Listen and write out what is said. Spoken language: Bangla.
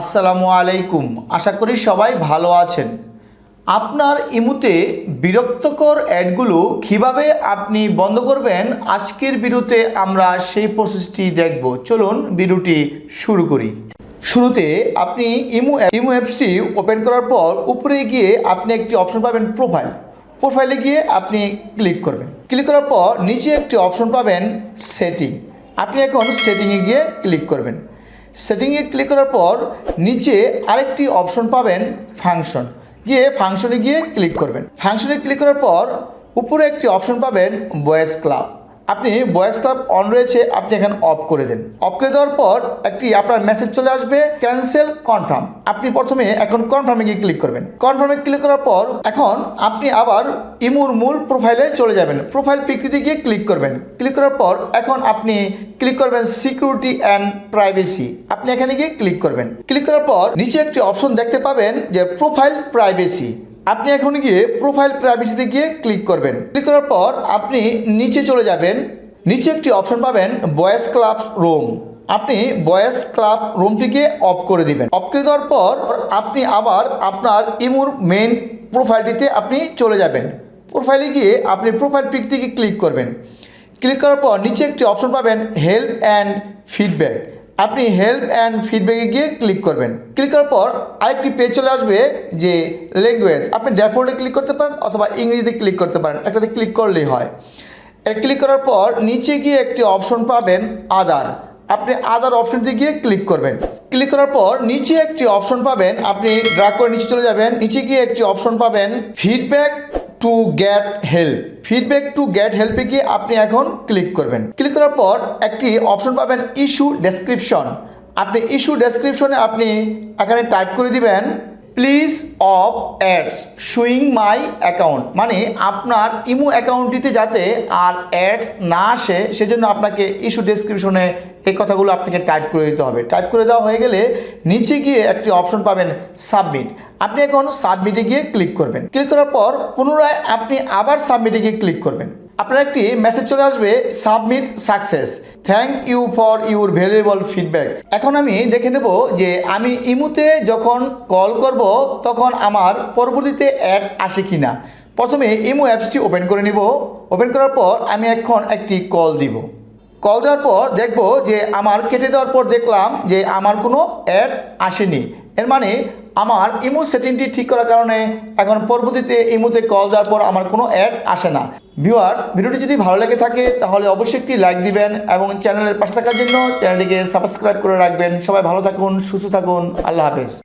আসসালামু আলাইকুম। আশা করি সবাই ভালো আছেন। আপনার ইমুতে বিরক্তকর অ্যাডগুলো কীভাবে আপনি বন্ধ করবেন? আজকের ভিডিওতে আমরা সেই প্রসেসটি দেখব। চলুন ভিডিওটি শুরু করি। শুরুতে আপনি ইমু ইমু অ্যাপসটি ওপেন করার পর উপরে গিয়ে আপনি একটি অপশন পাবেন প্রোফাইল। প্রোফাইলে গিয়ে আপনি ক্লিক করবেন। ক্লিক করার পর নিচে একটি অপশন পাবেন সেটিং। আপনি এখন সেটিংয়ে গিয়ে ক্লিক করবেন। সেটিংয়ে ক্লিক করার পর নিচে আরেকটি অপশন পাবেন ফাংশন গিয়ে ফাংশনে গিয়ে ক্লিক করবেন। ফাংশনে ক্লিক করার পর উপরে একটি অপশন পাবেন বয়েস ক্লাব আপনি বয়েস ক্লাব অন রয়েছে, আপনি এখানে অফ করে দেন। অফ করে দেওয়ার পর একটি আপনার মেসেজ চলে আসবে ক্যান্সেল কনফার্ম আপনি প্রথমে এখন কনফার্মে গিয়ে ক্লিক করবেন। কনফার্মে ক্লিক করার পর এখন আপনি আবার ইমুর মূল প্রোফাইলে চলে যাবেন। প্রোফাইল পিকটিতে গিয়ে ক্লিক করবেন। ক্লিক করার পর এখন আপনি ক্লিক করবেন সিকিউরিটি অ্যান্ড প্রাইভেসি আপনি এখানে গিয়ে ক্লিক করবেন। ক্লিক করার পর নিচে একটি অপশন দেখতে পাবেন যে প্রোফাইল প্রাইভেসি আপনি এখন গিয়ে প্রোফাইল প্রাইভেসিতে গিয়ে ক্লিক করবেন। ক্লিক করার পর আপনি নিচে চলে যাবেন। নিচে একটি অপশন পাবেন বয়েস ক্লাব রুম আপনি বয়েস ক্লাব রুমটিকে অফ করে দিবেন। অফ করে দেওয়ার পর আপনি আবার আপনার ইমুর মেন প্রোফাইলটিতে আপনি চলে যাবেন। প্রোফাইলে গিয়ে আপনি প্রোফাইল পিকটিকে ক্লিক করবেন। ক্লিক করার পর নিচে একটি অপশন পাবেন হেল্প অ্যান্ড ফিডব্যাক আপনি হেল্প অ্যান্ড ফিডব্যাকে গিয়ে ক্লিক করবেন। ক্লিক করার পর আরেকটি পেজ চলে আসবে যে ল্যাঙ্গুয়েজ আপনি ড্যাফোল্ডে ক্লিক করতে পারেন অথবা ইংরেজিতে ক্লিক করতে পারেন। একটাতে ক্লিক করলেই হয়। ক্লিক করার পর নিচে গিয়ে একটি অপশন পাবেন আদার আপনি আদার অপশনটি গিয়ে ক্লিক করবেন। ক্লিক করার পর নিচে একটি অপশন পাবেন। আপনি ড্রাগ করে নিচে চলে যাবেন। নিচে গিয়ে একটি অপশন পাবেন feedback to get help feedback to get হেল্পে গিয়ে আপনি এখন ক্লিক করবেন। ক্লিক করার পর একটি অপশন পাবেন ইস্যু ডেসক্রিপশন আপনি ইস্যু ডেসক্রিপশনে আপনি এখানে টাইপ করে দিবেন please of ads swing my account মানে আপনার ইমো অ্যাকাউন্টটিতে যাতে আর অ্যাডস না আসে, সেজন্য আপনাকে ইস্যু ডেসক্রিপশনে এই কথাগুলো আপনাকে টাইপ করে দিতে হবে। টাইপ করে দেওয়া হয়ে গেলে নিচে গিয়ে একটি অপশন পাবেন সাবমিট আপনি এখন সাবমিটে গিয়ে ক্লিক করবেন। ক্লিক করার পর পুনরায় আপনি আবার সাবমিটে গিয়ে ক্লিক করবেন। আপনার একটি মেসেজ চলে আসবে submit success thank you for your valuable feedback এখন আমি দেখে নেব যে আমি ইমুতে যখন কল করব, তখন আমার পরবর্তীতে অ্যাড আসে কি না প্রথমে ইমো অ্যাপসটি ওপেন করে নিব। ওপেন করার পর আমি এখন একটি কল দিব। কল দেওয়ার পর দেখব যে আমার কেটে দেওয়ার পর দেখলাম যে আমার কোনো অ্যাড আসেনি। এর মানে আমার ইমো সেটিংটি ঠিক করার কারণে এখন পরবর্তীতে ইমোতে কল দেওয়ার পর আমার কোনো অ্যাড আসে না। ভিউয়ার্স, ভিডিওটি যদি ভালো লেগে থাকে, তাহলে অবশ্যই একটি লাইক দিবেন এবং চ্যানেলের পাশে থাকার জন্য চ্যানেলটিকে সাবস্ক্রাইব করে রাখবেন। সবাই ভালো থাকুন, সুস্থ থাকুন, আল্লাহ হাফেজ।